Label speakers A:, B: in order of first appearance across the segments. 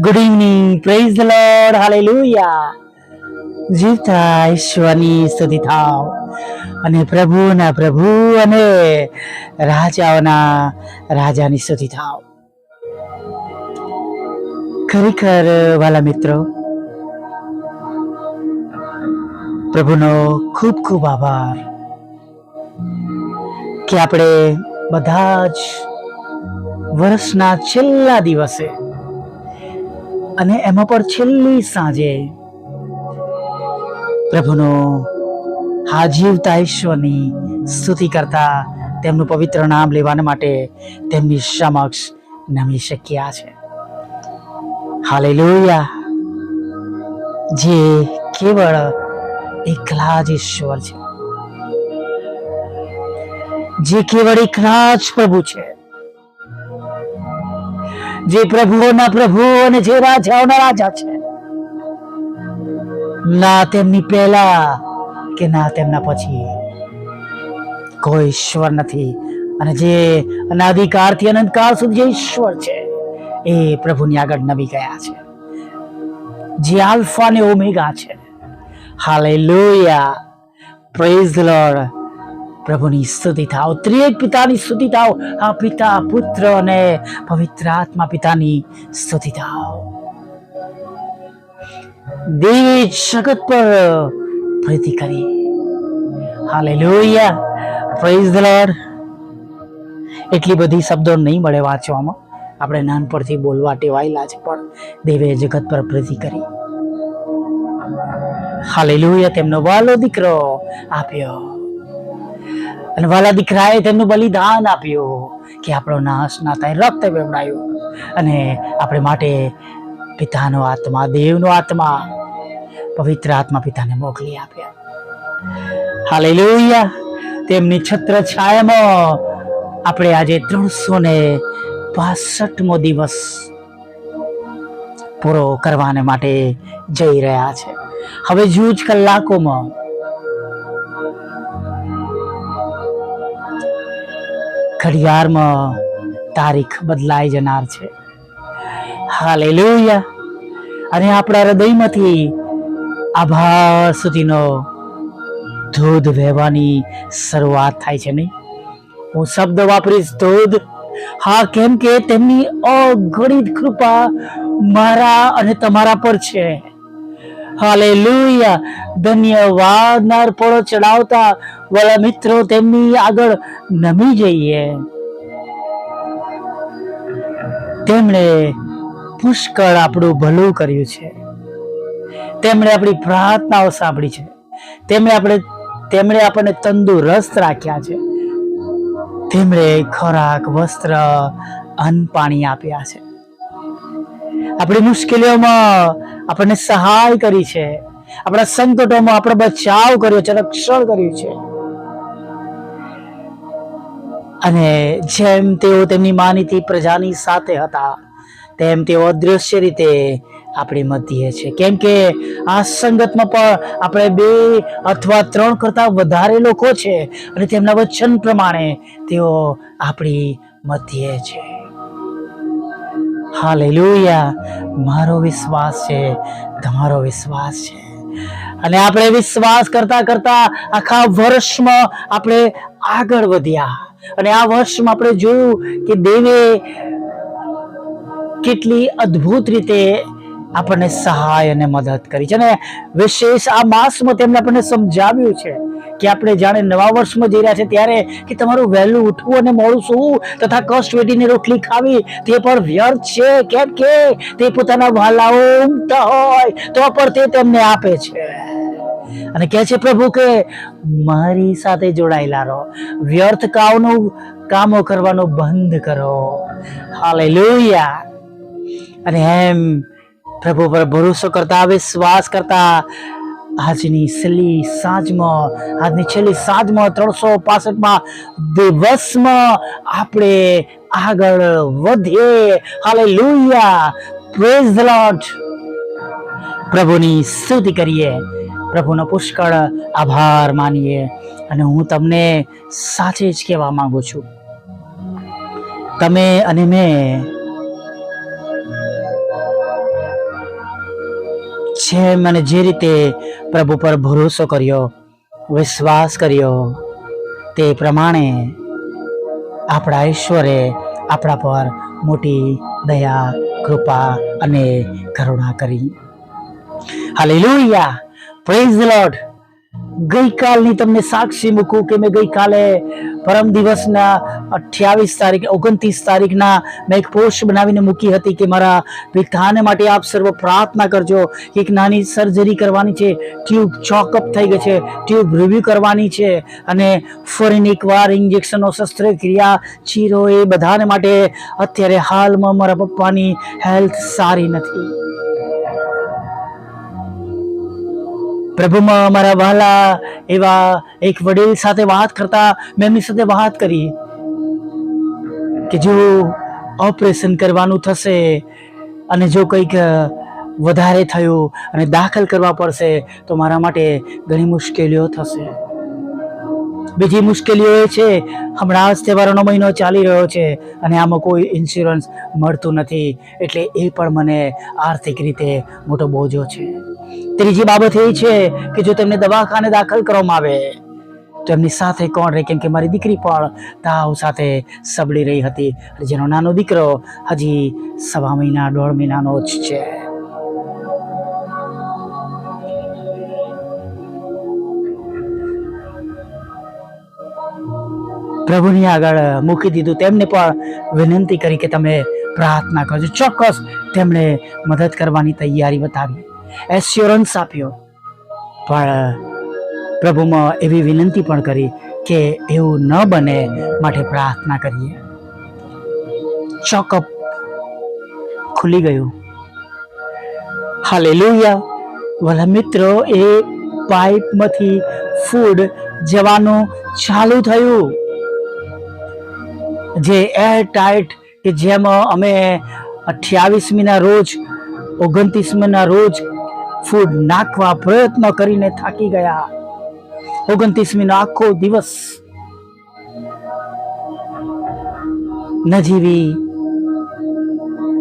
A: Good evening praise the lord hallelujah જીવતા ઈશ્વરની સ્તુતિ થાવ અને પ્રભુના પ્રભુ અને રાજાઓના રાજાની સ્તુતિ થાવ ખરેખર વાલા મિત્રો પ્રભુનો ખૂબ ખૂબ આભાર કે આપણે બધા જ વર્ષના છેલ્લા દિવસે અને એમાં પણ છેલ્લી સાંજે પ્રભુનો હાજીવતા ઈશ્વરની સ્તુતિ કરતા તેમનું પવિત્ર નામ લેવાને માટે તેમની સમક્ષ નમી શક્યા છે. હાલેલુયા. જે કેવળ એકલા જ ઈશ્વર છે. જે કેવળ એકલા જ પ્રભુ છે. જે પ્રભુઓના પ્રભુ અને જે રાજાઓના રાજા છે. ના તેમની પહેલા કે ના તેમના પછી કોઈ ઈશ્વર નથી. અને જે અનાધિકારથી અનંતકાળ સુધી જે ઈશ્વર છે, એ પ્રભુની આગળ નમી ગયા છે. જે આલ્ફા ને ઓમેગા છે. હાલેલુયા. પ્રેઝ લોર્ડ પ્રભુની સ્તુતિ થાવ ત્રિએક પિતાની સ્તુતિ થાવ આ પિતા, પુત્ર અને પવિત્ર આત્મા પિતાની સ્તુતિ થાવ દેવી જગત પર પ્રીતિ કરી. હાલેલુયા. પ્રેઝ ધ લોર્ડ એટલી બધી શબ્દો નહીં મળે વાંચવામાં. આપણે નાનપણથી બોલવા ટેવાયેલા છે, પણ દેવે જગત પર પ્રીતિ કરી. હાલેલુયા. તેમનો વાલો દીકરો આપ્યો. અને વાલા દીકરાએ તેમનું બલિદાન આપ્યું કે આપણો નાશ ના થાય, રક્ત વેવડાયું. અને આપણે માટે પિતાનો આત્મા, દેવનો આત્મા, પવિત્ર આત્મા પિતાને મોકલી આપ્યા. હાલેલુયા. તેમની છત્ર છાયામાં આપણે આજે ત્રણસો ને પાસઠમો દિવસ પૂરો કરવાને માટે જઈ રહ્યા છે. હવે જૂજ કલાકોમાં ઘડિયાળમાં તારીખ બદલાઈ જનાર છે. હાલેલુયા. અને આપણા હૃદયમાંથી આભાર સુધીનો ધોધ વહેવાની શરૂઆત થાય છે નહીં? હું શબ્દ વાપરીશ ધોધ. હા, કેમ કે તેમની અગણિત કૃપા મારા અને તમારા પર છે. હાલેલુયા. ધન્યવાદ. નારપોળો ચડાવતા વાલા મિત્રો, તેમની આગળ નમી જઈએ. તેમણે પુષ્કળ આપણું ભલું કર્યું છે. તેમણે આપણી પ્રાર્થનાઓ સાંભળી છે. તેમણે આપણે, તેમણે આપણને તંદુરસ્ત રાખ્યા છે. તેમણે ખોરાક, વસ્ત્ર, અન્ન પાણી આપ્યા છે. આપણી મુશ્કેલીઓમાં આપણને સહાય કરી છે. આપણા સંકટોમાં આપણો બચાવ કર્યો છે, રક્ષણ કર્યું છે. અને જેમ તેઓ તેમની માનીતી પ્રજાની સાથે હતા, તેમ તેઓ અદૃશ્ય રીતે આપણી મધ્યે છે. કેમ કે આ સંગતમાં પણ આપણે બે અથવા ત્રણ કરતા વધારે લોકો છે અને તેમના વચન પ્રમાણે તેઓ આપણી મધ્યે છે. હાલેલુયા. મારો વિશ્વાસ છે, તમારો વિશ્વાસ છે. અને આપણે વિશ્વાસ કરતા કરતા આખા વર્ષમાં આપણે આગળ વધ્યા. અને આ વર્ષમાં આપણે જોયું કે દેવે કેટલી અદ્ભુત રીતે આપણને સહાય અને મદદ કરી છે. અને વિશેષ આ માસમાં તેમણે આપણને સમજાવ્યું છે કે આપણે જાણે નવા વર્ષમાં જઈ રહ્યા છે ત્યારે કે તમારું વહેલું ઉઠવું અને મોડું સૂવું તથા કષ્ટ વેઠીને રોટલી ખાવી તે પણ વ્યર્થ છે. કેમ કે તે પોતાના વાલાઓ ઉમતા હોય તો પણ તે તેમને આપે છે. અને કહે છે, પ્રભુ, કે મારી સાથે જોડાયેલા રહો. વ્યર્થ કાવનું કામો કરવાનું બંધ કરો. હાલેલુયા. અને એમ પ્રભુ પર ભરોસો કરતા વિશ્વાસ કરતા આજની છેલ્લી સાંજમાં, આજની છેલ્લી સાંજમાં ત્રણસો પાસઠમાં દિવસમાં આપણે આગળ વધીએ. હાલેલુયા. પ્રેઝ લોટ પ્રભુની સ્તુતિ કરીએ. પ્રભુનો પુષ્કળ આભાર માનીએ અને હું તમને સાચે જ કહેવા માંગુ છું. તમે અને મેં જેમ અને જે રીતે પ્રભુ પર ભરોસો કર્યો, વિશ્વાસ કર્યો, તે પ્રમાણે આપણા ઈશ્વરે આપણા પર મોટી દયા, કૃપા અને કરુણા કરી. હાલેલુયા! પ્રેઝ લોર્ડ ગઈકાલની તમને સાક્ષી મૂકું કે મેં ગઈકાલે પરમ દિવસના અઠ્યાવીસ તારીખ, ઓગણત્રીસ તારીખના મેં એક પોસ્ટ બનાવીને મૂકી હતી કે મારા પિતાને માટે આપ સર્વ પ્રાર્થના કરજો એક નાની સર્જરી કરવાની છે ટ્યુબ ચોકઅપ થઈ ગઈ છે ટ્યુબ રિવ્યૂ કરવાની છે અને ફરીને એકવાર ઇન્જેક્શનો શસ્ત્રક્રિયા ચીરો એ બધાને માટે અત્યારે હાલમાં મારા પપ્પાની હેલ્થ સારી નથી. પ્રભુમાં મારા વાલા એવા એક વડીલ સાથે વાત કરતા મેં એમની સાથે વાત કરી કે જો ઓપરેશન કરવાનું થશે અને જો કંઈક વધારે થયું અને દાખલ કરવા પડશે, તો મારા માટે ઘણી મુશ્કેલીઓ થશે. બીજી મુશ્કેલીઓ એ છે, હમણાં જ તહેવારોનો મહિનો ચાલી રહ્યો છે અને આમાં કોઈ ઇન્સ્યોરન્સ મળતું નથી, એટલે એ પણ મને આર્થિક રીતે મોટો બોજો છે. ત્રીજી બાબત એ છે કે જો તેમને દવાખાને દાખલ કરવામાં આવે, તો એમની સાથે કોણ રહે? કેમ કે મારી દીકરી પણ તાવ સાથે સબળી રહી હતી. જેનો નાનો દીકરો હજી સવા મહિના, દોઢ મહિનાનો જ છે. પ્રભુની આગળ મૂકી દીધું. તેમને પણ વિનંતી કરી કે તમે પ્રાર્થના કરજો. ચોક્કસ તેમણે મદદ કરવાની તૈયારી બતાવી. એસ્યોરન્સ આપ્યો. પણ પ્રભુમાં એવી વિનંતી પણ કરી કે એવું ન બને માટે પ્રાર્થના કરીએ. ચોકઅપ ખુલી ગયું. હાલે લોહિયા વાલા મિત્રો, એ પાઇપમાંથી ફૂડ જવાનું ચાલુ થયું. જે એર ટાઈટ કે જેમાં અમે અઠ્યાવીસમીના રોજ, ઓગણત્રીસમીના રોજ ફૂડ નાખવા પ્રયત્ન કરીને થાકી ગયા. ઓગણત્રીસમીનો આખો દિવસ નજીવી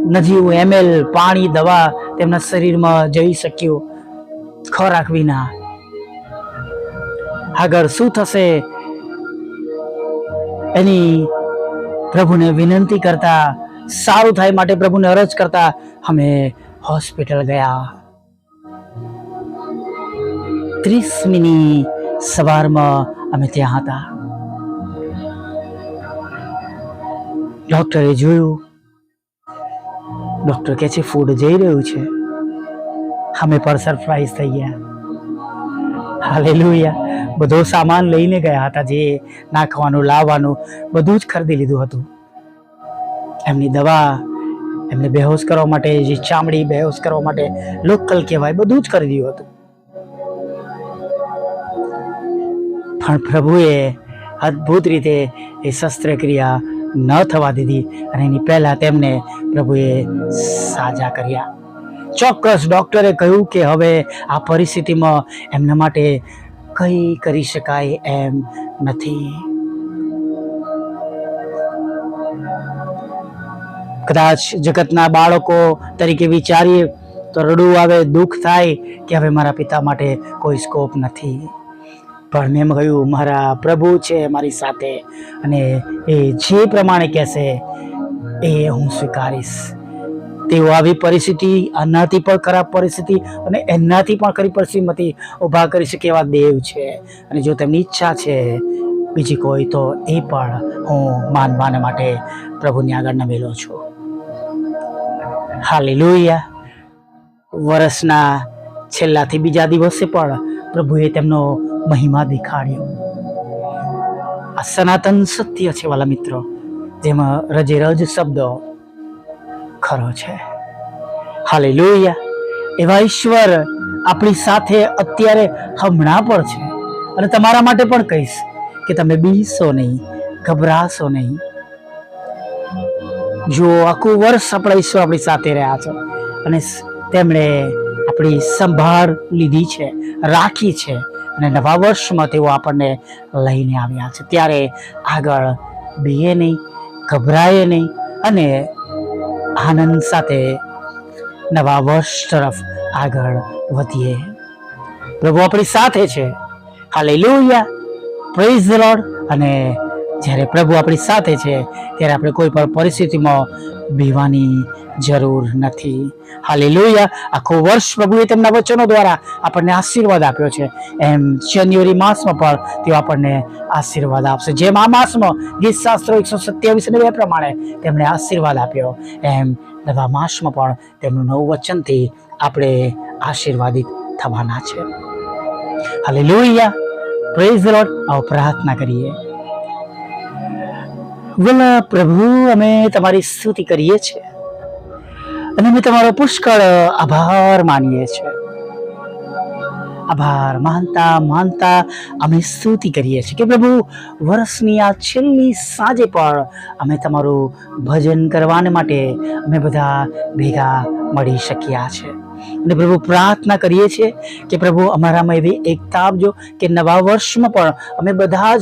A: નજીવું એમએલ પાણી, દવા તેમના શરીરમાં જઈ શક્યું ખોરાક વિના. આગળ શું થશે? એની પ્રભુને વિનંતી કરતા, સારું થાય માટે પ્રભુને અરજ કરતા અમે હોસ્પિટલ ગયા. ત્રીસ મિનિટ સવારમાં અમે ત્યાં હતા. ડોક્ટરે જોયું, ડોક્ટર કહે છે ફૂડ જઈ રહ્યું છે. અમે પણ સરપ્રાઈઝ થઈ ગયા. હાલેલુયા. બધો સામાન લઈને ગયા હતા જે નાખવાનું, લાવવાનું, બધું જ ખરીદી લીધું હતું. એમની દવા, એમને બેહોશ કરવા માટે, જે ચામડી બેહોશ કરવા માટે લોકલ કહેવાય, બધું જ ખરીદ્યું હતું. પણ પ્રભુએ અદ્ભુત રીતે એ શસ્ત્રક્રિયા ન થવા દીધી અને એની પહેલાં તેમને પ્રભુએ સાજા કર્યા. ચોક્કસ ડૉક્ટરે કહ્યું કે હવે આ પરિસ્થિતિમાં એમના માટે કંઈ કરી શકાય એમ નથી. કદાચ જગતના બાળકો તરીકે વિચારીએ તો રડવું આવે, દુઃખ થાય કે હવે મારા પિતા માટે કોઈ સ્કોપ નથી. પણ મેં કહ્યું, મારા પ્રભુ છે મારી સાથે અને એ જે પ્રમાણે કહેશે, એ હું સ્વીકારીશ. તેઓ આવી પરિસ્થિતિ, આનાથી પણ ખરાબ પરિસ્થિતિ અને એનાથી પણ ખરી પરિસ્થિતિમાંથી ઊભા કરી શકે એવા દેવ છે. અને જો તેમની ઈચ્છા છે, બીજી કોઈ, તો એ પણ હું માનવાને માટે પ્રભુની આગળ નમેલો છું. હાલેલુયા. વર્ષના છેલ્લાથી બીજા દિવસે પણ પ્રભુએ તેમનો મહિમા દેખાડ્યો. આ સનાતન સત્ય છે, વાલા મિત્રો, જેમાં રજે રજ શબ્દો ખરો છે. હાલેલુયા. એવા ઈશ્વર આપણી સાથે અત્યારે હમણાં પણ છે. અને તમારા માટે પણ કહીશ કે તમે બીસો નહીં, ગભરાશો નહીં. જો આખું વર્ષ આપણા ઈશ્વર આપણી સાથે રહ્યા છે અને તેમણે આપણી સંભાળ લીધી છે, રાખી છે અને નવા વર્ષમાં તેઓ આપણને લઈને આવ્યા છે. ત્યારે આગળ બીએ નહીં, ગભરાએ નહીં અને આનંદ સાથે નવા વર્ષ તરફ આગળ વધીએ. પ્રભુ આપણી સાથે છે. હાલેલુયા પ્રેઝ ધ લોર્ડ અને જ્યારે પ્રભુ આપણી સાથે છે, ત્યારે આપણે કોઈ પણ પરિસ્થિતિમાં બીવાની જરૂર નથી. હાલેલુયા. આખું વર્ષ પ્રભુએ તેમના વચનો દ્વારા આપણને આશીર્વાદ આપ્યો છે. એમ જાન્યુઆરી માસમાં પણ તેઓ આપણને આશીર્વાદ આપશે. જેમ આ માસમાં ગીત શાસ્ત્રો એકસો સત્યાવીસ અને બે પ્રમાણે તેમણે આશીર્વાદ આપ્યો, એમ નવા માસમાં પણ તેમનું નવું વચનથી આપણે આશીર્વાદિત થવાના છે. હાલેલુયા. પ્રેઝ રોડ આવો પ્રાર્થના કરીએ. વેલા પ્રભુ અમે તમારી સ્તુતિ કરીએ છીએ. અને અમે તમારો પુષ્કળ આભાર માનીએ છીએ. આભાર માનતા માનતા અમે સ્તુતિ કરીએ છીએ. કે પ્રભુ વર્ષની આ છેલ્લી સાંજે પણ અમે તમારું ભજન કરવાને માટે અમે બધા ભેગા મળી શક્યા છે. અને પ્રભુ, પ્રાર્થના કરીએ છીએ કે પ્રભુ અમારામાં એવી એકતા આપજો કે નવા વર્ષમાં પણ અમે બધા જ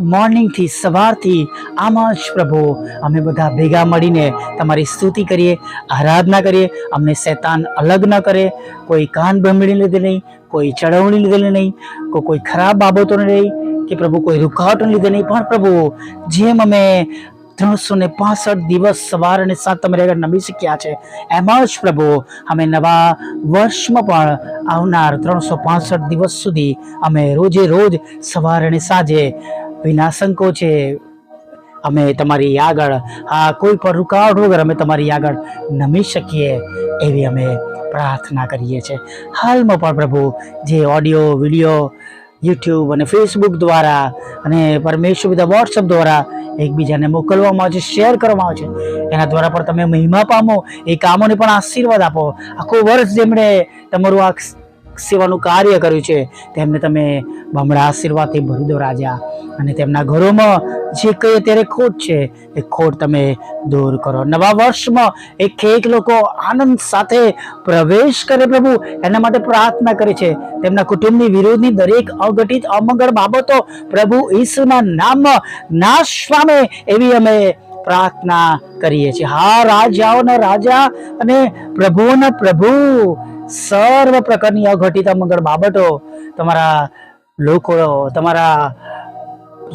A: મોર્નિંગથી સવારથી આમાં જ પ્રભુ, અમે બધા ભેગા મળીને તમારી સ્તુતિ કરીએ, આરાધના કરીએ, અમને શૈતાન અલગ ન કરે, કોઈ કાન ભમડી લીધે નહીં, કોઈ ચડવણી લીધે નહીં કોઈ કોઈ ખરાબ બાબતોને નહીં, કે પ્રભુ કોઈ રૂકાવટને લીધે નહીં. પણ પ્રભુ, જેમ અમે ત્રણસો ને પાસઠ દિવસ સવાર અને સાત તમે આગળ નમી શક્યા છે, એમાં જ પ્રભુ, અમે નવા વર્ષમાં પણ આવનાર ત્રણસો પાસઠ દિવસ સુધી અમે રોજે રોજ સવાર અને સાંજે વિના સંકોચે અમે તમારી આગળ, આ કોઈ પણ રૂકાવટ વગર અમે તમારી આગળ નમી શકીએ એવી અમે પ્રાર્થના કરીએ છીએ. હાલમાં પણ પ્રભુ, જે ઓડિયો, વીડિયો, યુટ્યુબ અને ફેસબુક દ્વારા અને પરમેશ્વર બધા વોટ્સઅપ દ્વારા એકબીજાને મોકલવામાં આવે છે, શેર કરવામાં આવે છે, એના દ્વારા પણ તમે મહિમા પામો, એ કામોને પણ આશીર્વાદ આપો. આખું વર્ષ જેમણે તમારું આ સેવાનું કાર્ય કર્યું છે. તેમને તમે બમણા આશીર્વાદથી ભરી દો રાજા. અને તેમના ઘરોમાં જે કંઈ અત્યારે ખોટ છે, એ ખોટ તમે દૂર કરો. નવા વર્ષમાં એક એક લોકો આનંદ સાથે પ્રવેશ કરે પ્રભુ, એના માટે પ્રાર્થના કરે છે. તેમના કુટુંબની વિરોધની દરેક અઘટિત અમંગળ બાબતો પ્રભુ ઈસુના નામમાં નાશ પામે એવી અમે પ્રાર્થના કરીએ છીએ. હા, રાજાઓના રાજા અને પ્રભુઓના પ્રભુ. સર્વ પ્રકારની અઘટિત મંગળ બાબતો તમારા લોકો, તમારા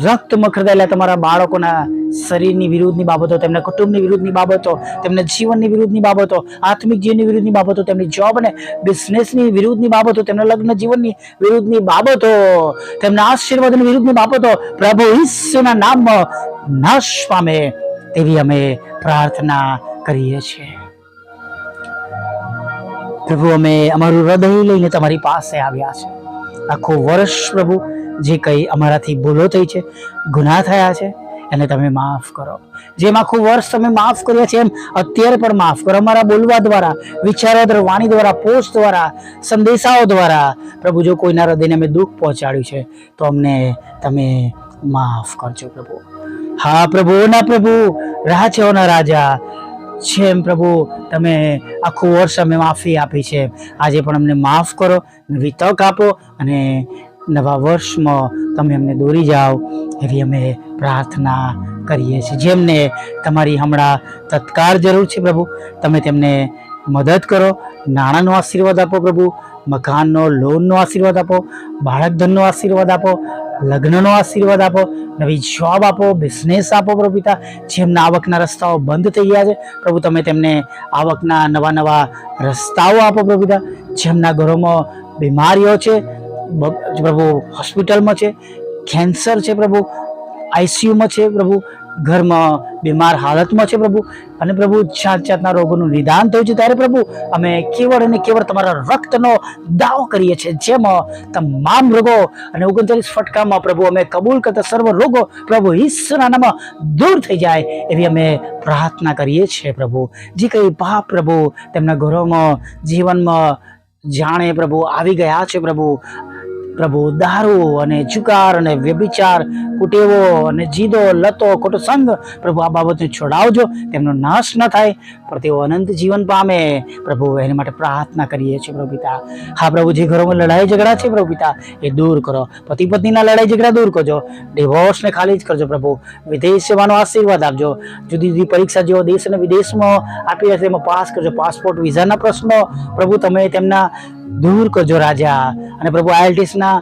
A: રક્ત મખરદાયેલા તમારા બાળકોના શરીરની વિરુદ્ધની બાબતો, તેમના કુટુંબની વિરુદ્ધની બાબતો, તેમના જીવનની વિરુદ્ધની બાબતો, આત્મિક જીવનની વિરુદ્ધની બાબતો, તેમની જોબ અને બિઝનેસની વિરુદ્ધની બાબતો, તેમના લગ્ન જીવનની વિરુદ્ધની બાબતો, તેમના આશીર્વાદની વિરુદ્ધની બાબતો, પ્રભુ ઈસુના નામમાં નાશ પામે તેવી અમે પ્રાર્થના કરીએ છીએ. પ્રભુ, અમે અમારું હૃદય લઈને તમારી પાસે આવ્યા છે. આખું વર્ષ પ્રભુ, જે કંઈ અમારાથી ભૂલો થઈ છે, ગુનાહ થયા છે, એને તમે માફ કરો. જેમ આખું વર્ષ તમે માફ કર્યા છે, એમ અત્યારે પણ માફ કરો. અમારા બોલવા દ્વારા, વિચારો દ્વારા, વાણી દ્વારા, પોસ્ટ દ્વારા, સંદેશાઓ દ્વારા, પ્રભુ, જો કોઈના હૃદયને અમે દુઃખ પહોંચાડ્યું છે, તો અમને તમે માફ કરજો પ્રભુ. હા પ્રભુઓના પ્રભુ રાજાઓના રાજા. જેમ પ્રભુ, તમે આખું વર્ષ અમે માફી આપી છે. આજે પણ અમને માફ કરો, નવી તક આપો અને નવા વર્ષમાં તમે અમને દોરી જાઓ એવી અમે પ્રાર્થના કરીએ છીએ. જેમને તમારી હમણાં તત્કાળ જરૂર છે પ્રભુ, તમે તેમને મદદ કરો, નાણાંનો આશીર્વાદ આપો પ્રભુ, મકાનનો, લોનનો આશીર્વાદ આપો, બાળકધનનો આશીર્વાદ આપો લગ્નનો આશીર્વાદ આપો, નવી જોબ આપો બિઝનેસ આપો પ્રભુ પિતા જેમના આવકના રસ્તાઓ બંધ થઈ ગયા છે. પ્રભુ, તમે તેમને આવકના નવા નવા રસ્તાઓ આપો પ્રભુ પિતા જેમના ઘરોમાં બીમારીઓ છે પ્રભુ હોસ્પિટલમાં છે કેન્સર છે પ્રભુ આઈસીયુમાં છે પ્રભુ ઘરમાં બીમાર હાલતમાં છે પ્રભુ. અને પ્રભુ જાત જાતના રોગોનું નિદાન થયું છે ત્યારે પ્રભુ અમે કેવળ અને કેવળ તમારા રક્તનો દાવો કરીએ છીએ. જેમાં તમામ રોગો અને ઓગણચાલીસ ફટકામાં પ્રભુ અમે કબૂલ કરતા સર્વ રોગો પ્રભુ ઈશ્વરના નામમાં દૂર થઈ જાય એવી અમે પ્રાર્થના કરીએ છીએ પ્રભુ. જે કંઈ પાપ પ્રભુ તેમના ઘરોમાં, જીવનમાં જાણે પ્રભુ આવી ગયા છે પ્રભુ. પ્રભુ દારૂ અને જુગાર અને વ્યભિચાર, કુટેવો અને જીદો, લતો ખોટો સંગ પ્રભુ આ બાબતને છોડાવજો, તેમનો નાશ ન થાય, પણ તેઓ અનંત જીવન પામે. પ્રભુ, એની માટે પ્રાર્થના કરીએ છીએ, પ્રભુ પિતા. હા, પ્રભુ, જે ઘરોમાં લડાઈ ઝઘડા છે, પ્રભુ પિતા, એ દૂર કરો. પતિ પત્નીના લડાઈ ઝઘડા દૂર કરજો. ડિવોર્સને ખાલી જ કરજો, પ્રભુ. વિદેશ સેવાનો આશીર્વાદ આપજો. જુદી જુદી પરીક્ષા જેઓ દેશ અને વિદેશમાં આપી હશે એમાં પાસ કરજો. પાસપોર્ટ, વિઝાના પ્રશ્નો, પ્રભુ, તમે તેમના દૂર કરજો, રાજા. અને પ્રભુ આઈએલટીએસના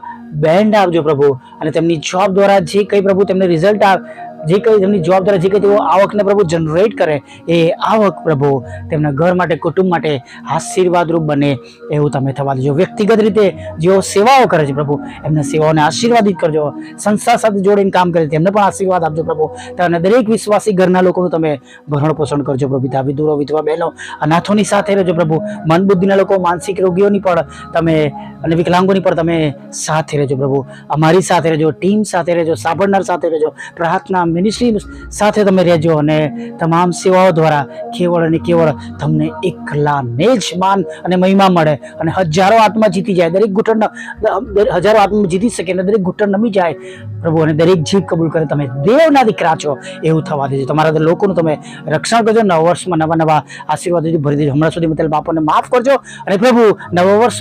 A: બેન્ડ આપજો પ્રભુ. અને તેમની જોબ દ્વારા જે કંઈ પ્રભુ તેમને રિઝલ્ટ આપ જે કંઈ તેમની જોબ દ્વારા જે કંઈ તેઓ આવકને પ્રભુ જનરેટ કરે, એ આવક પ્રભુ તેમના ઘર માટે, કુટુંબ માટે આશીર્વાદરૂપ બને એવું તમે થવા દેજો. વ્યક્તિગત રીતે જેઓ સેવાઓ કરે છે પ્રભુ, એમને સેવાઓને આશીર્વાદિત કરજો. સંસ્થા સાથે જોડીને કામ કરે, તેમને પણ આશીર્વાદ આપજો પ્રભુ. અને દરેક વિશ્વાસી ઘરના લોકોનું તમે ભરણ પોષણ કરજો પ્રભુ. પિતા વિધુરો વિધવા, બહેનો, અનાથોની સાથે રહેજો પ્રભુ. મન બુદ્ધિના લોકો, માનસિક રોગીઓની પણ તમે અને વિકલાંગોની પણ તમે સાથે રહેજો પ્રભુ. અમારી સાથે રહેજો, ટીમ સાથે રહેજો, સાંભળનાર સાથે રહેજો. પ્રાર્થના મિનિસ્ટ્રી સાથે તમે રહેજો અને તમામ સેવાઓ દ્વારા કેવળ અને કેવળ તમને એકલાને જ માન અને મહિમા મળે અને હજારો આત્મા જીતી જાય. દરેક ઘૂંટણ હજારો આત્મા જીતી શકે અને દરેક ઘૂંટણ નમી જાય. પ્રભુ, અને દરેક જીવ કબૂલ કરે તમે દેવના દીકરા છો એવું થવા દેજો. તમારા લોકોનું તમે રક્ષણ કરજો. નવા વર્ષમાં નવા નવા આશીર્વાદોથી ભરી દેજો. હમણાં સુધી મતલબ બાપોને માફ કરજો. અને પ્રભુ, નવા વર્ષ